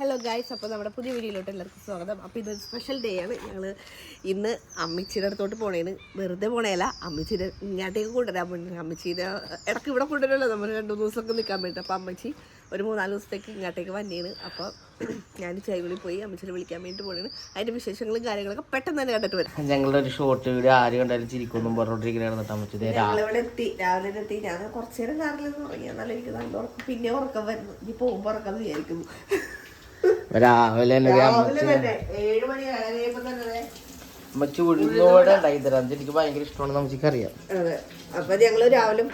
Hello guys അപ്പോൾ നമ്മുടെ പുതിയ വീഡിയോയിലോട്ട് എല്ലാവർക്കും സ്വാഗതം. അപ്പോൾ ഇതൊരു സ്പെഷ്യൽ ഡേ ആണ്. ഞങ്ങൾ ഇന്ന് അമ്മച്ചിയുടെ അടുത്തോട്ട് പോണേന്. വെറുതെ പോണേല അമ്മച്ചിയുടെ ഇങ്ങോട്ടേക്ക് കൊണ്ടുവരാൻ വേണ്ടി അമ്മച്ചീനെ ഇടയ്ക്ക് ഇവിടെ കൊണ്ടുവരുമല്ലോ നമ്മൾ രണ്ട് മൂന്ന് ദിവസമൊക്കെ നിൽക്കാൻ വേണ്ടി അപ്പോൾ അമ്മച്ചി ഒരു മൂന്നാൽ ദിവസത്തേക്ക് ഇങ്ങോട്ടേക്ക് വന്നേന് അപ്പോൾ ഞാൻ ചൈവിളി പോയി അമ്മച്ചിനെ വിളിക്കാൻ വേണ്ടി പോണേന് അതിന്റെ വിശേഷങ്ങളും കാര്യങ്ങളൊക്കെ പെട്ടെന്ന് തന്നെ കണ്ടിട്ട് വരാം. ഞങ്ങളുടെ ഒരു ഷോർട്ട് വീഡിയോ ആര് കണ്ടാലും ചിരിക്കൊന്നും പറഞ്ഞോണ്ടിരിക്കണ അമ്മച്ചി. ഞങ്ങളിവിടെ എത്തി. രാവിലെ എത്തി. ഞാൻ കുറച്ച് നേരം കാറിൽ നിന്ന് ഉറങ്ങി എന്നാലും എനിക്ക് നല്ല ഉറക്കം. പിന്നെ ഉറക്കം വരുന്നു. ഇനി പോകുമ്പോൾ ഉറക്കം വിചാരിക്കുന്നു. രാവിലെ തന്നെ അമ്മച്ചി ഉഴുന്നോടെ ഉണ്ടായി തരാം എനിക്ക് ഭയങ്കര ഇഷ്ടമാണ് നമുക്ക് അറിയാം അതെ. അപ്പൊ ഞങ്ങൾ രാവിലെ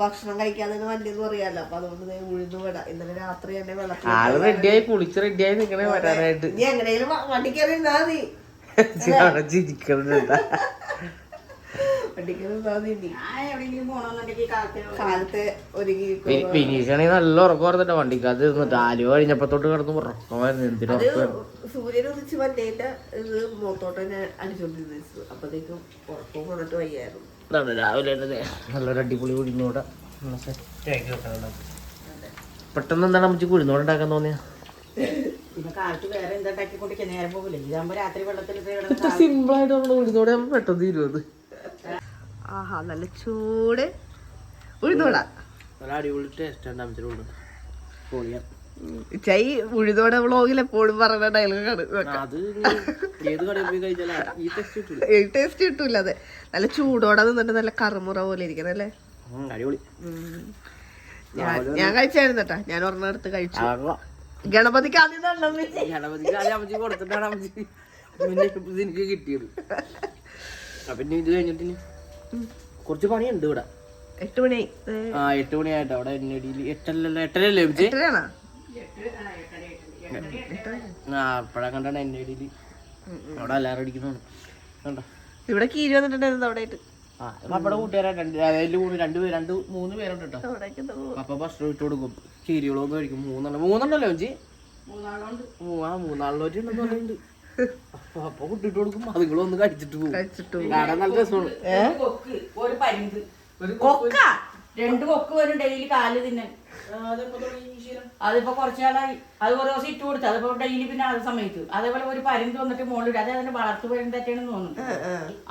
ഭക്ഷണം കഴിക്കാതെ വണ്ടി എന്ന് പറയാലോ അപ്പൊ അതുകൊണ്ട് ഉഴുന്നു വിട. ഇന്നലെ രാത്രി തന്നെ വെള്ളം ആൾ റെഡിയായി കുളിച്ച് റെഡിയായി നിക്കണേ വരാനായിട്ട്. നീ എങ്ങനെയും വണ്ടി കയറി നിന്നാ മതി അവിടെ ചിരിക്കണുണ്ട് വണ്ടി കയറി നിന്നാ മതി നീ കാലത്ത് ഒരുങ്ങി വിനീഷാണെങ്കിൽ നല്ല ഉറക്കം ഓർത്തിട്ട വണ്ടിക്കകത്ത് ഇരുന്നിട്ട് ആലുവ കഴിഞ്ഞപ്പോ തൊട്ട് കിടന്ന് ഉറക്കമായിരുന്നു എന്തിനു സൂര്യൻ ഉദിച്ച് വന്നേന്റെ ഇത് മുഖത്തോട്ട് തന്നെ അടിച്ചോണ്ടിരുന്നു അപ്പത്തേക്കും ഉറക്കം വന്നിട്ട് വയ്യായിരുന്നു. ഇതാണ് രാവിലെ നല്ലൊരു അടിപൊളി ഉഴുന്നോടെ പെട്ടെന്ന് എന്താണ് നമുക്ക് കുഴിഞ്ഞൂടെ ഉണ്ടാക്കാൻ തോന്നിയാ? പിന്നെ കാലത്ത് വേറെ എന്താ ഉണ്ടാക്കിക്കൊണ്ടിരിക്കുക നേരം പോകില്ല ഇതാകുമ്പോ രാത്രി വെള്ളത്തിൽ ഇട്ട് സിമ്പിൾ ആയിട്ട് നമ്മൾ ഉഴുന്നോടെ ആകുമ്പോ പെട്ടെന്ന് തീരുവത്. ആഹാ നല്ല ചൂട്. ഉഴുന്നോടാ. നല്ല അടിപൊളി ടേസ്റ്റ് ഉണ്ട് അമ്മച്ചിയുടെ ഉഴുന്ന് ചൈ ഉഴുതോടെ വ്ളോഗിൽ എപ്പോഴും പറയുന്ന ഡയലോഗാണ് ടെസ്റ്റ് കിട്ടൂല. അതെ. നല്ല ചൂടോടെ നിന്നിട്ട് നല്ല കറുമുറ പോലെ ഇരിക്കുന്നല്ലേ ഞാൻ കഴിച്ചായിരുന്നു കേട്ടാ. ഞാൻ ഒരെണ്ണം എടുത്ത് കഴിച്ചു. ഗണപതിക്ക് ആദ്യം. ഗണപതിക്ക് ആദ്യം അമ്മച്ചി കൊടുത്തിട്ടാണ് അമ്മച്ചി എനിക്ക് കിട്ടിയത്. അപ്പൊ ഇനി ഇത് കഴിഞ്ഞിട്ട് കുറച്ച് പണിയുണ്ട് ഇവിടെ. എട്ട് മണി. ആ എട്ട് മണിയായിട്ട് അവിടെ ആ അപ്പഴാ കണ്ടാണ് എൻ ഐ ഡിയിൽ അവിടെ എല്ലാവരും അടിക്കുന്നതാണ് കണ്ടോ? ഇവിടെ കീരി വന്നിട്ടുണ്ടായിരുന്നു അവിടെ ആയിട്ട് രണ്ട് രണ്ട് പേര് രണ്ട് മൂന്ന് പേരുണ്ട് കേട്ടോ. പപ്പ ഭക്ഷണം ഇട്ട് കൊടുക്കും. കീരികളൊന്നും കഴിക്കും. മൂന്നെണ്ണം. മൂന്നെണ്ണല്ലോ ഉണ്ടെന്ന് പറയുന്നുണ്ട് അപ്പൊ കുട്ടിട്ട് കൊടുക്കും അതുങ്ങളൊന്ന് കഴിച്ചിട്ട് പോകും. കഴിച്ചിട്ടു കാണാൻ നല്ല രസമാണ്. രണ്ട് കൊക്ക് ഒരു പരിന്ത്. കൊക്ക. രണ്ട് കൊക്ക് വരും ഡെയിലി കാൽ തിന്നാൻ. അതിപ്പോ കുറച്ച് നാളായി അത് ഓരോ ദിവസം ഇട്ട് കൊടുത്തു. അതിപ്പോ ഡെയിലി പിന്നെ അത് സമയത്ത്. അതേപോലെ ഒരു പരിന്ത് വന്നിട്ട് മുകളിൽ അത് അതിന്റെ വളർത്തു പരിന്തായിട്ടാണ് തോന്നുന്നു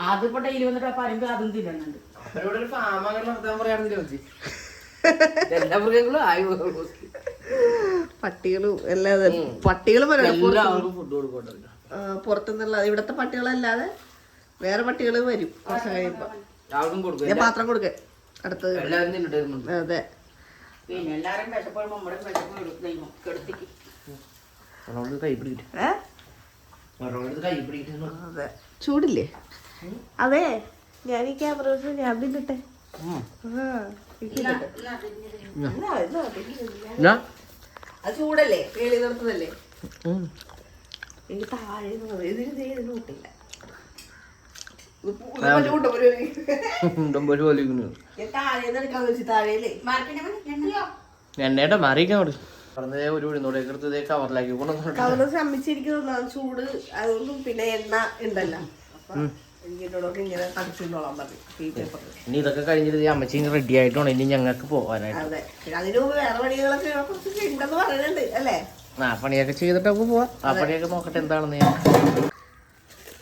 അതിപ്പോ ഡെയിലി വന്നിട്ട് ആ പരിന്ത് അതും തിന്നുന്നുണ്ട് എല്ലാ മൃഗങ്ങളും ആയി പട്ടികളും എല്ലാം പട്ടികളും എല്ലാവർക്കും ഫുഡ് കൊടുക്കണ്ടല്ലോ. പുറത്തുനിന്നുള്ള ഇവിടത്തെ പട്ടികളല്ലാതെ വേറെ പട്ടികൾ വരും. കുറച്ച് കഴിയുമ്പോ എല്ലാവർക്കും കൊടുക്കും. ഞാൻ പാത്രം കൊടുക്കേ. അടുത്തത് അതെ അതെ. ചൂടില്ലേ? അതെ. ഞാൻ ഈ ക്യാമറ വെച്ച് ഞാൻ തിന്നിട്ടെ. ആ. അത് ചൂടല്ലേ? കേളി നിർത്തതല്ലേ ഇതിന് ദേ ഇതിന് കിട്ടില്ല. എണ്ണയുടെ മാറിയിരിക്കാൻ അവിടെ. പറഞ്ഞതേ ഒരു എടുത്ത് കവറിലാക്കി കവറ് ചൂട്. അതുകൊണ്ടും പിന്നെ എണ്ണ ഉണ്ടല്ലോ. ഇനി ഇതൊക്കെ കഴിഞ്ഞിട്ട് അമ്മച്ചി റെഡി ആയിട്ടാണ് ഇനി ഞങ്ങൾക്ക് പോകാനായിട്ട് അതിന് വേറെ പണികളൊക്കെ കുറച്ച് ഉണ്ടെന്ന് പറയുന്നുണ്ട്. അല്ലേ? ആ പണിയൊക്കെ ചെയ്തിട്ട് നമുക്ക് പോവാ. ആ പണിയൊക്കെ നോക്കട്ടെ എന്താണെന്ന് ഞാൻ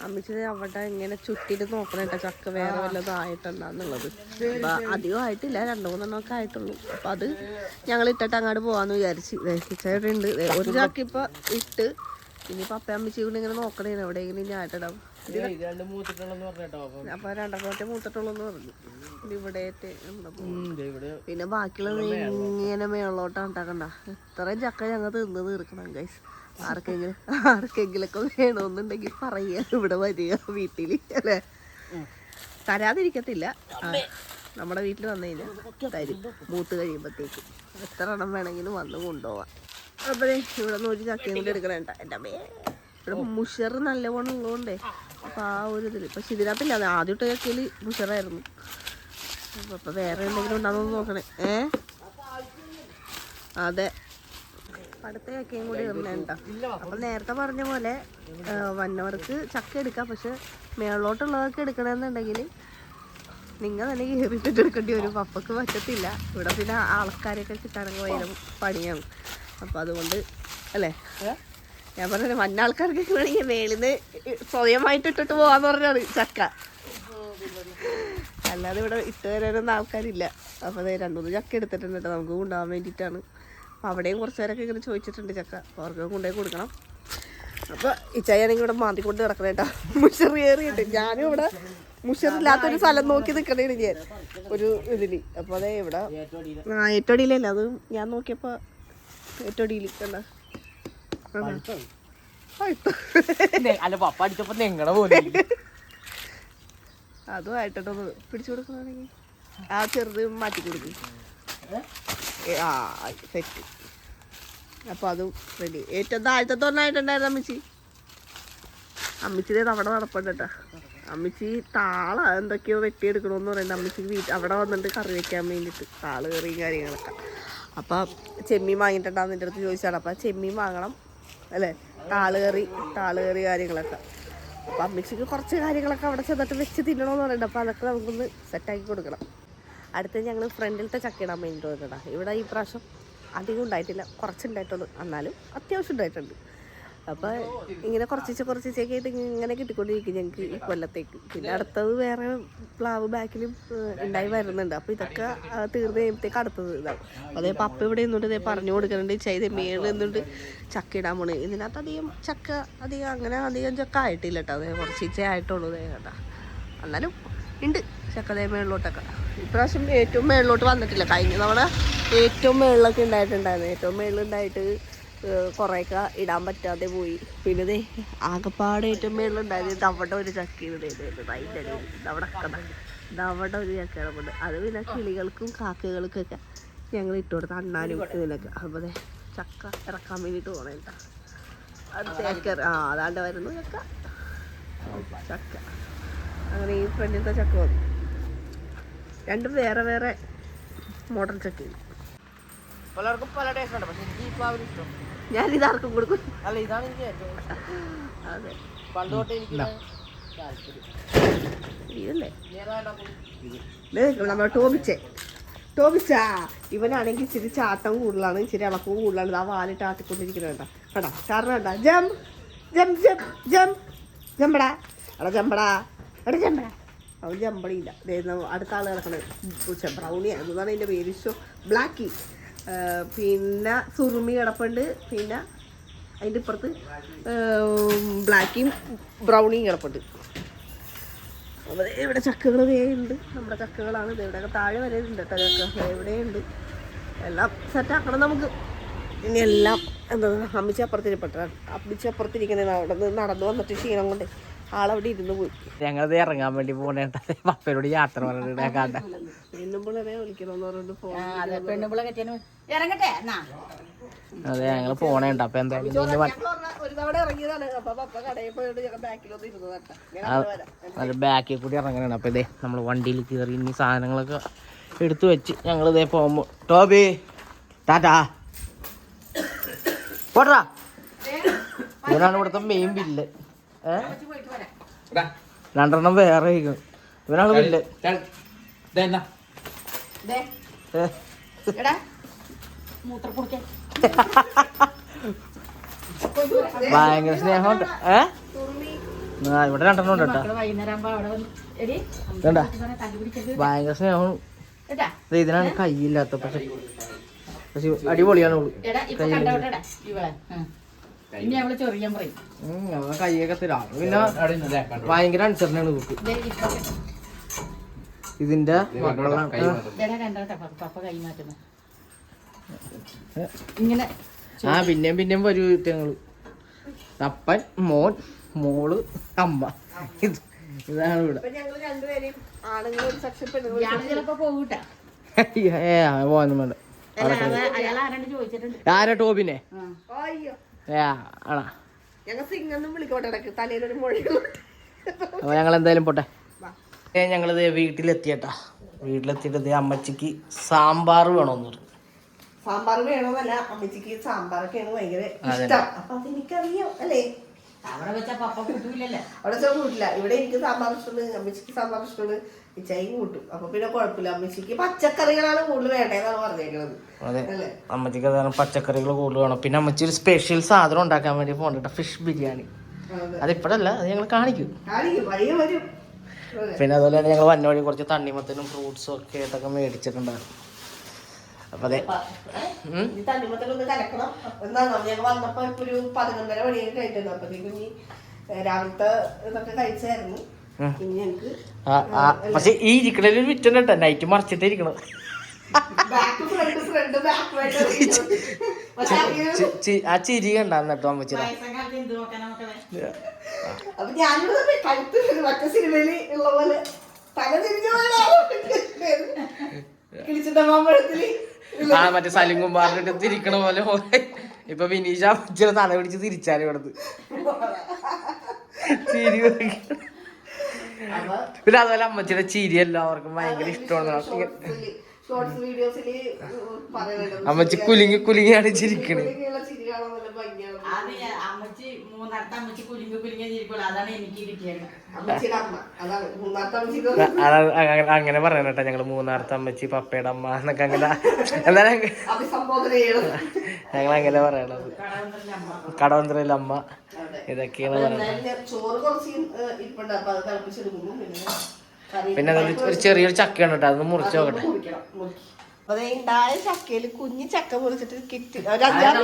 അമ്മച്ചി അവിടെ ഇങ്ങനെ ചുറ്റിട്ട് നോക്കണം കേട്ടോ. ചക്ക വേറെ വല്ലതും ആയിട്ടുണ്ടെന്നുള്ളത് അപ്പൊ അധികം ആയിട്ടില്ല രണ്ടു മൂന്നെണ്ണം ഒക്കെ ആയിട്ടുള്ളൂ. അപ്പൊ അത് ഞങ്ങൾ ഇട്ടിട്ട് അങ്ങോട്ട് പോവാന്ന് വിചാരിച്ചു. ഉണ്ട്. ഒരു ചക്ക ഇപ്പൊ ഇട്ട്. ഇനിയിപ്പൊ അപ്പ അമ്മച്ചി കൊണ്ട് ഇങ്ങനെ നോക്കണേ എവിടെയെങ്കിലും ഇനി ആയിട്ടിടാം. അപ്പം. അപ്പൊ രണ്ടെണ്ണത്തെ മൂത്തിട്ടുള്ളൂ എന്ന് പറഞ്ഞു. ഇവിടെ പിന്നെ ബാക്കിയുള്ളത് ഇങ്ങനെ മേളോട്ടാണ് ഉണ്ടാക്കണ്ട. ഇത്രയും ചക്ക ഞങ്ങൾ തിന്ന് തീർക്കണം ഗൈസ് ആർക്കെങ്കിലും ആർക്കെങ്കിലൊക്കെ വേണമെന്നുണ്ടെങ്കിൽ പറയുക ഇവിടെ വരിക വീട്ടിൽ അല്ലേ? തരാതിരിക്കത്തില്ല. നമ്മുടെ വീട്ടിൽ വന്നു കഴിഞ്ഞാൽ തരും. മൂത്ത് കഴിയുമ്പോഴത്തേക്ക് എത്ര എണ്ണം വേണമെങ്കിലും വന്ന് കൊണ്ടുപോവാം. അപ്പോഴേ ഇവിടെ നിന്ന് ഒരു ചക്കയും കൂടി എടുക്കണേണ്ട എന്റെ അമ്മേ. ഇവിടെ മുഷർ നല്ലവണ്ണം ഉള്ളതുകൊണ്ടേ അപ്പോൾ ആ ഒരു ഇതിൽ പക്ഷെ ഇതിനകത്തില്ല. അത് ആദ്യത്തെ ചക്കയിൽ മുഷറായിരുന്നു അപ്പൊ അപ്പൊ വേറെ എന്തെങ്കിലും ഉണ്ടാകുന്ന നോക്കണേ. ഏ? അതെ. അടുത്ത ചക്കയും കൂടി ഇടണേണ്ട അപ്പൊ നേരത്തെ പറഞ്ഞ പോലെ വന്നവർക്ക് ചക്ക എടുക്കാം. പക്ഷെ മേളോട്ടുള്ളതൊക്കെ എടുക്കണമെന്നുണ്ടെങ്കിൽ നിങ്ങൾ തന്നെ കയറിയിട്ട് എടുക്കേണ്ടി വരും. പപ്പക്ക് പറ്റത്തില്ല. ഇവിടെ പിന്നെ ആൾക്കാരെയൊക്കെ കിട്ടാനൊക്കെ ഭയങ്കര പണിയാണ്. അപ്പം അതുകൊണ്ട് അല്ലേ? ഞാൻ പറഞ്ഞത് മഞ്ഞ ആൾക്കാർക്ക് വേണമെങ്കിൽ മേളിന്ന് സ്വയമായിട്ട് ഇട്ടിട്ട് പോവാന്ന് പറഞ്ഞാണ് ചക്ക. അല്ലാതെ ഇവിടെ ഇട്ട് തരാനൊന്നും ആൾക്കാരില്ല. അപ്പോൾ അതെ രണ്ടുമൂന്ന് ചക്ക എടുത്തിട്ടുണ്ട് കേട്ടോ നമുക്ക് കൊണ്ടുപോകാൻ വേണ്ടിയിട്ടാണ്. അവിടെയും കുറച്ച് പേരൊക്കെ ഇങ്ങനെ ചോദിച്ചിട്ടുണ്ട് ചക്ക. അവർക്ക് കൊണ്ടുപോയി കൊടുക്കണം. അപ്പോൾ ഇച്ചായാണെങ്കിൽ ഇവിടെ മാന്തി കൊണ്ട് കിടക്കണ കേട്ടോ. മുഷറി കയറിയിട്ട്. ഞാനും ഇവിടെ മുഷറില്ലാത്തൊരു സ്ഥലം നോക്കി നിൽക്കണേണ് ഞാൻ. ഒരു ഇതിൽ. അപ്പോൾ അതെ ഇവിടെ ആ ഏറ്റവും അത് ഞാൻ നോക്കിയപ്പോൾ ഏറ്റവും അല്ല പപ്പ അടിച്ചപ്പോ നിങ്ങളെ പോലെ അതും ആയിട്ടോ പിടിച്ചു കൊടുക്കണമെങ്കിൽ ആ ചെറുത് മാറ്റി കൊടുക്കും. ആ സെറ്റ് അപ്പോൾ അതും റെഡി ഏറ്റവും താഴത്തെ ഒന്നായിട്ടുണ്ടായിരുന്നു അമ്മച്ചി. അമ്മച്ചിയുടെ അവിടെ നടപ്പുണ്ട് കേട്ടോ. അമ്മച്ചി താള എന്തൊക്കെയോ വെട്ടിയെടുക്കണമെന്ന് പറയുന്നത് അമ്മച്ചി വീട്ടിൽ അവിടെ വന്നിട്ട് കറി വെക്കാൻ വേണ്ടിയിട്ട് താൾ കറിയും കാര്യങ്ങളൊക്കെ. അപ്പം ചെമ്മീൻ വാങ്ങിയിട്ടുണ്ടാകുന്ന എന്റെ അടുത്ത് ചോദിച്ചാണ് അപ്പം ചെമ്മീൻ വാങ്ങണം. അല്ലേ? താളുകറി താളുകറി താൾ കറി കാര്യങ്ങളൊക്കെ. അപ്പം അമ്മച്ചിക്ക് കുറച്ച് കാര്യങ്ങളൊക്കെ അവിടെ ചെന്നിട്ട് വെച്ച് തിന്നണമെന്ന് പറയുന്നുണ്ട് അപ്പോൾ അതൊക്കെ നമുക്കൊന്ന് സെറ്റാക്കി കൊടുക്കണം. അടുത്ത് ഞങ്ങൾ ഫ്രണ്ടിലത്തെ ചക്ക ഇടാൻ വേണ്ടി പോയിട്ടുണ്ടാ ഇവിടെ ഈ പ്രാവശ്യം അധികം ഉണ്ടായിട്ടില്ല. കുറച്ചുണ്ടായിട്ടുള്ളൂ എന്നാലും അത്യാവശ്യം ഉണ്ടായിട്ടുണ്ട്. അപ്പോൾ ഇങ്ങനെ കുറച്ചിച്ച് കുറച്ചിച്ചൊക്കെ ആയിട്ട് ഇങ്ങനെ കിട്ടിക്കൊണ്ടിരിക്കും ഞങ്ങൾക്ക് ഈ കൊല്ലത്തേക്ക്. പിന്നെ അടുത്തത് വേറെ പ്ലാവ് ബാക്കിലും ഉണ്ടായി വരുന്നുണ്ട്. അപ്പോൾ ഇതൊക്കെ തീർന്നു കഴിയുമ്പോഴത്തേക്ക് അടുത്തത് ഇതാവും. അതേ പപ്പ ഇവിടെ നിന്നുകൊണ്ട് ഇതേ പറഞ്ഞു കൊടുക്കുന്നുണ്ട് ചെയ്ത് മേളിൽ നിന്നുകൊണ്ട് ചക്ക ഇടാൻ പോണ്. ഇതിനകത്ത് അധികം ചക്ക അധികം അങ്ങനെ അധികം ചക്ക ആയിട്ടില്ല കേട്ടോ അതേ കുറച്ചിച്ചേ ആയിട്ടുള്ളൂ കേട്ടോ എന്നാലും ഉണ്ട് ചക്കതേ മേളിലോട്ടൊക്കെ. ഇപ്രാവശ്യം ഏറ്റവും മേളിലോട്ട് വന്നിട്ടില്ല. കഴിഞ്ഞ തവണ ഏറ്റവും മേളിലൊക്കെ ഉണ്ടായിട്ടുണ്ടായിരുന്നു. ഏറ്റവും മേളിലുണ്ടായിട്ട് കുറേയൊക്കെ ഇടാൻ പറ്റാതെ പോയി. പിന്നെ ദേ ആകപ്പാടെ ഏറ്റവും മേളിലുണ്ടായത് ഇത് അവിടെ ഒരു ദേ അതിന്റെ അവിടെ അവിടെ ഒരു ചക്ക കിടപ്പുണ്ട് അത് പിന്നെ കിളികൾക്കും കാക്കകൾക്കൊക്കെ ഞങ്ങൾ ഇട്ട് കൊടുത്ത അണ്ണാനും ഇതിനൊക്കെ. അപ്പോൾ ദേ ചക്ക ഇറക്കാൻ വേണ്ടിയിട്ട് പോകണം കേട്ടോ അടുത്ത ചക്ക ആ അതാണ്ട് വരുന്നു ചക്ക. ചക്ക. അങ്ങനെ ഈ ഫ്രണ്ടിലത്തെ ചക്ക വന്നു. രണ്ടും വേറെ വേറെ മോഡൽ ചക്കയാണ്. പലർക്കും പല ടേസ്റ്റ് ഉണ്ട്. പക്ഷെ എനിക്ക് ഈ പ്ലാവിന് ഞാനിത് ആർക്കും കൊടുക്കും. അല്ല ഇതാണ് എനിക്ക് ഏറ്റവും അതെ. പണ്ട് തൊട്ടേ എനിക്ക് ഇതല്ലേ? നമ്മുടെ ടോമിച്ചേ. ടോമിച്ചാ ഇവനാണെങ്കിൽ ഇച്ചിരി ചാട്ടം കൂടുതലാണ് ഇച്ചിരി ഇളക്കവും കൂടുതലാണ്. ആ വാലിട്ട് ആട്ടിക്കൊണ്ടിരിക്കുന്നത് കേട്ടോ കേട്ടോ കാരണം കേട്ടോ ജം ജം ജം ജം. ജമ്പടാ. എടാ ജമ്പടാ. എടാ ജമ്പടാ. അവൻ ജമ്പടിയില്ല. അടുത്ത ആൾ കിടക്കണത് ബ്രൗണി എന്നതാണ് എന്റെ പേര്. ഷോ ബ്ലാക്കി. പിന്നെ സുറുമി കിടപ്പുണ്ട്. പിന്നെ അതിന്റെ ഇപ്പുറത്ത് ബ്ലാക്കിയും ബ്രൗണിയും കിടപ്പുണ്ട്. ഇവിടെ ചക്കകൾ വേയുണ്ട് നമ്മുടെ ചക്കകളാണ് ഇവിടെയൊക്കെ താഴെ വരെ ഉണ്ട് കേട്ടോ ചക്ക. എവിടെയുണ്ട് എല്ലാം സെറ്റാക്കണം നമുക്ക്. ഇനി എല്ലാം എന്താ അമ്മിച്ചപ്പുറത്തിരിപ്പെട്ടാണ് അമ്മിച്ചപ്പുറത്തിരിക്കുന്നത് അവിടെ നിന്ന് നടന്നു വന്നിട്ട് ക്ഷീണം കൊണ്ട് ആളവിടെ ഇരുന്ന് പോയി. ഞങ്ങളത് ഇറങ്ങാൻ വേണ്ടി പോണേണ്ട പപ്പയോട് യാത്ര പറഞ്ഞിട്ട് വിളിക്കണമെന്ന് ഫോൺ ആ, അതെ ഇറങ്ങട്ടെ ഞങ്ങൾ പോണേണ്ട. അപ്പൊ എന്തായാലും കേട്ടോ ബാക്കിൽ കൂടി ഇറങ്ങണം അപ്പൊ ഇതേ നമ്മൾ വണ്ടിയിൽ കയറി ഇനി സാധനങ്ങളൊക്കെ എടുത്തു വെച്ച് ഞങ്ങൾ ഇതേ പോകുമ്പോ ടോബി ടാറ്റാ. പോട്ടാ ഇവനാണ് ഇവിടുത്തെ മെയിൻ ബില്ല് രണ്ടെണ്ണം വേറെ. ഇവനാണ് ഭയങ്കര സ്നേഹമുണ്ട്. ഏ? ഇവിടെ രണ്ടെണ്ണം ഉണ്ട് കേട്ടോ. ഭയങ്കര സ്നേഹമാണ് ദേ ഇതിനാണ് കൈയില്ലാത്ത പക്ഷെ പക്ഷെ അടിപൊളിയാണ്. ഉള്ളു അവൾ ചൊറിയാൻ പറയും കൈയൊക്കെ തരാം. പിന്നെ ഭയങ്കര അനുസരണയാണ് കുക്ക് ഇതിന്റെ ഇങ്ങനെ ആ പിന്നെയും പിന്നെയും വരൂ ഞങ്ങൾ അപ്പൻ മോൻ മോൾ അമ്മ. ഇത് ഇതാണ് ഇവിടെ. ഏ പോകാനും വേണ്ട. ആരാ ടോബിനെ? ഞങ്ങൾ സിംഗൊന്നും വിളിക്കോട്ടെ ഇടയ്ക്ക് തലയിലൊരു മുഴയുണ്ട് അപ്പൊ ഞങ്ങൾ എന്തായാലും പോട്ടെ ഞങ്ങളിത് വീട്ടിലെത്തിയട്ടാ. വീട്ടിലെത്തിയിട്ട് ദേ അമ്മച്ചിക്ക് സാമ്പാർ വേണമെന്ന് പറഞ്ഞു. സാമ്പാർ വേണമെന്നല്ല അമ്മച്ചിക്ക് സാമ്പാറൊക്കെയാണ് ഭയങ്കര ഇഷ്ടം. അപ്പൊ അതെനിക്കറിയാം അല്ലേ? അവിടെ വെച്ചാ പപ്പ കൂട്ടൂലല്ലേ. അവിടെ വെച്ചാൽ കൂട്ടില്ല ഇവിടെ എനിക്ക് സാമ്പാർ ഇഷ്ടമാണ് അമ്മച്ചിക്ക് സാമ്പാർ ഇഷ്ടമാണ് ഇച്ചായി കൂട്ടും. അപ്പൊ പിന്നെ കുഴപ്പമില്ല. അമ്മച്ചിക്ക് പച്ചക്കറികളാണ് കൂടുതൽ വേണ്ടതെന്നാണ് പറഞ്ഞേക്കുന്നത് അതെ. അല്ലേ? അമ്മച്ചിക്ക് അതാണ് പച്ചക്കറികൾ കൂടുതൽ വേണം. പിന്നെ അമ്മച്ചി ഒരു സ്പെഷ്യൽ സാധനം ഉണ്ടാക്കാൻ വേണ്ടി പോകണ്ട ഫിഷ് ബിരിയാണി. അതെ. അതിപ്പോഴല്ല അത് ഞങ്ങൾ കാണിക്കും. വരും. പിന്നെ അതുപോലെ തന്നെ ഞങ്ങൾ വന്ന വഴി കുറച്ച് തണ്ണിമത്തനും ഫ്രൂട്ട്സും ഒക്കെ ആയിട്ടൊക്കെ മേടിച്ചിട്ടുണ്ടായിരുന്നു. അപ്പൊ അതെ. വന്നപ്പോ ഒരു പതിനൊന്നര മണിയൊക്കെ അപ്പത്തേക്കും ഇനി രാവിലത്തെ ഇതൊക്കെ കഴിച്ചായിരുന്നു. പക്ഷെ ഈ ഇരിക്കണ ഒരു വിറ്റുണ്ട് കേട്ടോ. നൈറ്റ് മറിച്ചിട്ട് ഇരിക്കണം ബാക്ക് ഫ്രണ്ട് ഫ്രണ്ട് ബാക്ക് പക്ഷെ അങ്ങനെ ചി- ചി- ആ ചിരി കണ്ടാന്ന് കേട്ടോ അമ്മച്ചി. അപ്പൊ ഞാനിവിടെ കഴുത്ത് മറ്റേ സിനിമയിൽ ഉള്ള പോലെ തല തിരിഞ്ഞ പോലെ ആ മറ്റേ സലിം കുമാറിന്റെ അടുത്ത് ഇരിക്കണ പോലെ ഇപ്പൊ വിനീഷ അമ്മച്ചിയുടെ തല പിടിച്ച് തിരിച്ചാലും ഇവിടുന്ന്. ചിരി പിന്നെ അതുപോലെ അമ്മച്ചിയുടെ ചിരി എല്ലാവർക്കും ഭയങ്കര ഇഷ്ടമാണ്. അമ്മച്ചി കുലുങ്ങി കുലുങ്ങിയാണ് ചിരിക്കണേ. അമ്മച്ചി മൂന്നിടത്ത് അമ്മച്ചി കുലുങ്ങി കുലുങ്ങി ചിരിക്കുള്ളൂ അതാണ് എനിക്ക് കിട്ടിയത്. അമ്മച്ചിയുടെ അമ്മ. അതാണ് മൂന്നാമത്തെ അമ്മച്ചിക്ക് അതാണ് അങ്ങ- അങ്ങനെ പറയണ കേട്ടോ. ഞങ്ങൾ മൂന്നാമത്തെ അമ്മച്ചി പപ്പയുടെ അമ്മ എന്നൊക്കെ അങ്ങനെ എന്നാലും അഭിസംബോധന ചെയ്യണം. ഞങ്ങൾ അങ്ങനെ പറയണത് കടവന്ത്രയിലെ അമ്മ. ഇതൊക്കെയാണ് ഞാൻ ചോറ് കുറച്ച് ഏഹ്, ഇരിപ്പുണ്ട്. അപ്പൊ അത് തിളപ്പിച്ചെടുക്കുന്നു. പിന്നെ ഒരു ചെറിയൊരു ചക്കയാണ് കേട്ടോ. അതൊന്ന് മുറിച്ച് നോക്കട്ടെ. മുറിക്കണം. മുറിക്കും. അപ്പൊ ഉണ്ടായ ചക്കയിൽ കുഞ്ഞു ചക്ക പൊളിച്ചിട്ട് കിട്ടി. ഒരു അഞ്ചാറ്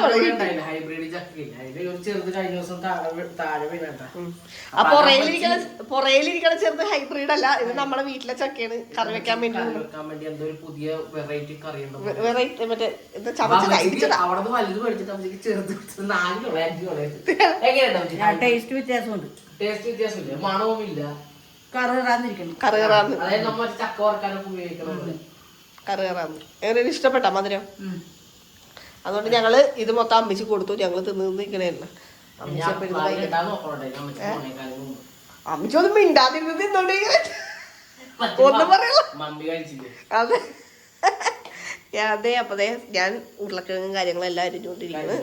ആ പുറയിലിരിക്കണ പുറയിലിരിക്കണ ചെറുത് ഹൈബ്രിഡ് അല്ല. ഇത് നമ്മുടെ വീട്ടിലെ ചക്കയാണ് കറി വെക്കാൻ വേണ്ടി വെക്കാൻ വേണ്ടി പുതിയ വെറൈറ്റി കറി വെറൈറ്റി മറ്റേ എന്താ ചവച്ച് അവിടെ വലുത് മേടിച്ചിട്ട് ചെറുത് നാല് അഞ്ച് എങ്ങനെയുണ്ടാവും ടേസ്റ്റ് വ്യത്യാസമുണ്ട്. ടേസ്റ്റ് വ്യത്യാസമില്ല. മണവുമില്ല. കറുകറാന്നിരിക്കണം കറി കറാന്ന് അതായത് നമ്മൾ ചക്ക വറക്കാനൊക്കെ ഉപയോഗിക്കണം കറി കറാന്ന് എങ്ങനെ ഇഷ്ടപ്പെട്ട മധുരം? അതുകൊണ്ട് ഞങ്ങൾ ഇത് മൊത്തം അമ്മിച്ച് കൊടുത്തു. ഞങ്ങൾ തിന്ന് തിന്ന് അമ്മിച്ചൊന്നും മിണ്ടാതിരുന്നു തിന്നോണ്ടേ ഒന്നും പറയല്ല. അതെ. അതെ അപ്പൊ ഞാൻ ഉരുളക്കിഴങ്ങും കാര്യങ്ങളും എല്ലാം അരിഞ്ഞുകൊണ്ടിരിക്കുന്നത്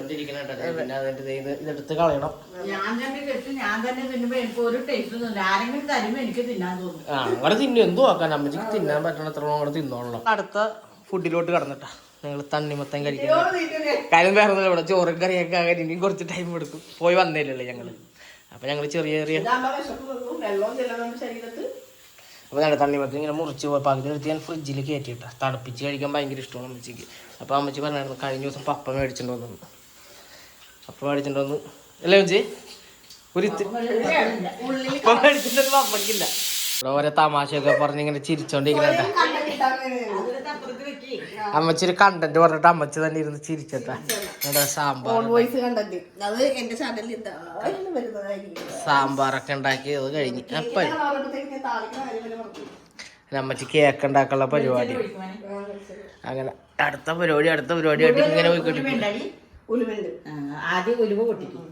കളയണം. ഞാൻ തന്നെ കഴിച്ചു ഞാൻ തന്നെ തിന്നുമ്പോ എനിക്ക് ഒരു ടേസ്റ്റ് ആരെങ്കിലും തരുമ്പോ എനിക്ക് തിന്നാൻ തോന്നും. ആ അങ്ങനെ തിന്നു. എന്തോ ആക്കാൻ? അമ്മച്ചിക്ക് തിന്നാൻ തിന്നോളണം. അടുത്ത ഫുഡിലോട്ട് കടന്നിട്ടാ. നിങ്ങൾ തണ്ണിമത്തം കഴിക്കുന്നത് കാര്യം വേറെ ഇവിടെ ചോറും കറിയൊക്കെ ആകാൻ ഇനിയും കുറച്ച് ടൈം എടുക്കും. പോയി വന്നേലല്ലേ ഞങ്ങൾ. അപ്പൊ ഞങ്ങൾ ചെറിയ ചെറിയ ഇതാകുമ്പോ വിശപ്പ് നല്ല തണ്ണിമത്തം ഇങ്ങനെ മുറിച്ച് പോയി പകുതി എടുത്ത് ഞാൻ ഫ്രിഡ്ജിൽ കയറ്റിയിട്ട തണുപ്പിച്ച് കഴിക്കാൻ ഭയങ്കര ഇഷ്ടമാണ് അമ്മച്ചിക്ക്. അപ്പോൾ അമ്മച്ചി പറഞ്ഞായിരുന്നു കഴിഞ്ഞ ദിവസം പപ്പ മേടിച്ചിട്ട് വന്നു. പപ്പ മേടിച്ചിട്ട് വന്നു. അല്ലേ അമ്മച്ചി? ഒരു പപ്പ മേടിച്ചിട്ട് പപ്പയ്ക്കില്ല ഓരോ തമാശയൊക്കെ പറഞ്ഞ് ഇങ്ങനെ അമ്മച്ചി ഒരു കണ്ടന്റ് പറഞ്ഞിട്ട് അമ്മച്ചി തന്നെ ഇരുന്ന് ചിരിച്ചട്ടാ. സാമ്പാർ അത് എന്റെ ചാനലിൽ സാമ്പാറൊക്കെ ഉണ്ടാക്കി അത് കഴിഞ്ഞ്. അപ്പൊ. അമ്മച്ചി കേക്ക് ഉണ്ടാക്കാനുള്ള പരിപാടി. അങ്ങനെ അടുത്ത പരിപാടി അടുത്ത പരിപാടി ആയിട്ട് ഇങ്ങനെ? ആദ്യം ഉലുവ പൊട്ടിക്കും.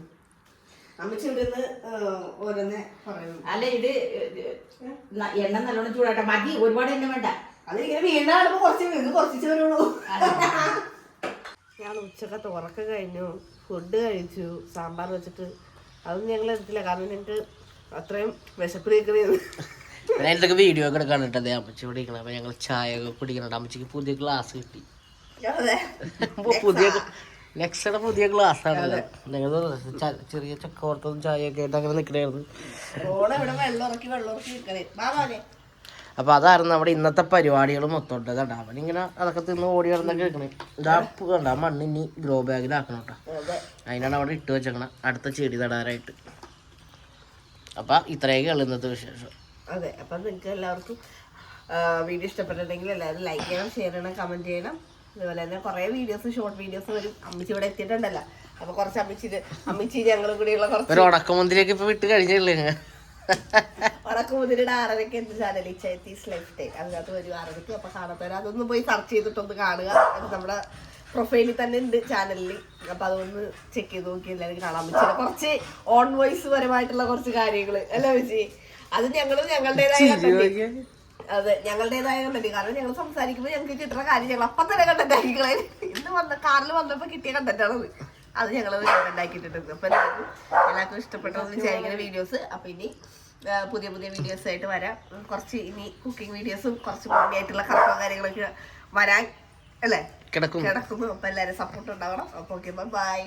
അല്ല ഇത് എണ്ണ നല്ലോണം ചൂടാട്ടെ. മതി ഒരുപാട് എണ്ണ വേണ്ട. അത് വീണാടുമ്പോ കുറച്ച് വീണ് കുറച്ച് വരുള്ളൂ. ഞാൻ ഉച്ചക്കത്തെ ഉറക്കം കഴിഞ്ഞു ഫുഡ് കഴിച്ചു സാമ്പാർ വെച്ചിട്ട്. അതൊന്നും ഞങ്ങൾ എടുത്തില്ല കാരണം ഞങ്ങൾക്ക് അത്രയും വിശപ്പ് കേൾക്കുന്നത് പിന്നെ ഇതൊക്കെ വീഡിയോ ഒക്കെ എടുക്കാൻ അതെ അമ്മച്ചി കുടിക്കണം അപ്പൊ ഞങ്ങൾ ചായ ഒക്കെ കുടിക്കണം അമ്മച്ചിക്ക് പുതിയ ഗ്ലാസ് കിട്ടി. പുതിയ നെക്സ്റ്റ് പുതിയ ഗ്ലാസ് ആണ് ഞങ്ങൾ ചെറിയ ചക്കോർത്തതും ഒക്കെ ആയിട്ട് അങ്ങനെ നിൽക്കണായിരുന്നു ഓണം ഇവിടെ വെള്ളം ഇറക്കി വെള്ളം ഇറക്കി നിൽക്കണേ മാമാനെ അപ്പൊ അതായിരുന്നു നമ്മുടെ ഇന്നത്തെ പരിപാടികൾ മൊത്തം ഉണ്ട് കേട്ടോ. അവനിങ്ങനെ അതൊക്കെ തിന്ന് ഓടി കിടന്നൊക്കെ എടുക്കണേ ഇതാ കണ്ട മണ്ണ് ഇനി ഗ്രോ ബാഗിലാക്കണം കേട്ടോ. അതെ അതിനാണ് അവിടെ ഇട്ട് വെച്ചേക്കണം. അടുത്ത ചെടി നടാനായിട്ട്. അപ്പൊ ഉള്ളു ഇന്നത്തെ വിശേഷം. അതെ അപ്പം നിങ്ങൾക്ക് എല്ലാവർക്കും വീഡിയോ ഇഷ്ടപ്പെട്ടിട്ടുണ്ടെങ്കിൽ എല്ലാവരും ലൈക്ക് ചെയ്യണം ഷെയർ ചെയ്യണം കമന്റ് ചെയ്യണം. അതുപോലെ തന്നെ കുറേ വീഡിയോസ് ഷോർട്ട് വീഡിയോസ് വരും. അമ്മച്ചി ഇവിടെ എത്തിയിട്ടുണ്ടല്ലോ. അപ്പോൾ കുറച്ച് അമ്മച്ചി അമ്മച്ചി ഞങ്ങളും കൂടിയുള്ള കുറച്ച് ഒരു ഉണക്കമുന്തിരിയൊക്കെ ഇപ്പൊ വിട്ട് കഴിഞ്ഞില്ലേ വടക്ക് മുതലിയുടെ ആറരയ്ക്ക് എന്ത് ചാനൽ ചേത്തീസ് ലൈഫ് ടൈം അതിനകത്ത് വരും ആറരയ്ക്ക് അപ്പോൾ കാണാത്തവരെ അതൊന്ന് പോയി സെർച്ച് ചെയ്തിട്ടൊന്ന് കാണുക. അത് നമ്മുടെ പ്രൊഫൈലിൽ തന്നെ ഉണ്ട് ചാനലിൽ അപ്പോൾ അതൊന്ന് ചെക്ക് ചെയ്ത് നോക്കി എല്ലാവരും കാണാൻ പറ്റില്ല കുറച്ച് ഓൺ വോയിസ് പരമായിട്ടുള്ള കുറച്ച് കാര്യങ്ങൾ അല്ലേ വെച്ചി അത് ഞങ്ങൾ ഞങ്ങളുടേതായ. അതെ ഞങ്ങളുടേതായ കണ്ടന്റ് കാരണം ഞങ്ങൾ സംസാരിക്കുമ്പോൾ ഞങ്ങൾക്ക് കിട്ടുന്ന കാര്യം ഞങ്ങൾ അപ്പം തന്നെ കണ്ടന്റ് ആക്കിക്കളെ ഇന്ന് വന്ന കാറിൽ വന്നപ്പോൾ കിട്ടിയ കണ്ടന്റ് അത് ഞങ്ങൾ ഉണ്ടാക്കിയിട്ടുണ്ട് അപ്പൊ എല്ലാവർക്കും എല്ലാവർക്കും ഇഷ്ടപ്പെട്ടെന്ന് വിചാരിക്കുന്ന വീഡിയോസ് അപ്പൊ ഇനി പുതിയ പുതിയ വീഡിയോസ് ആയിട്ട് വരാം. കുറച്ച് ഇനി കുക്കിംഗ് വീഡിയോസും കുറച്ച് ഭംഗിയായിട്ടുള്ള കറക്കം കാര്യങ്ങളൊക്കെ വരാൻ അല്ലേ? കിടക്കും കിടക്കുന്നു. അപ്പൊ എല്ലാവരും സപ്പോർട്ട് ഉണ്ടാവണം. അപ്പൊ ഓക്കെ ബൈ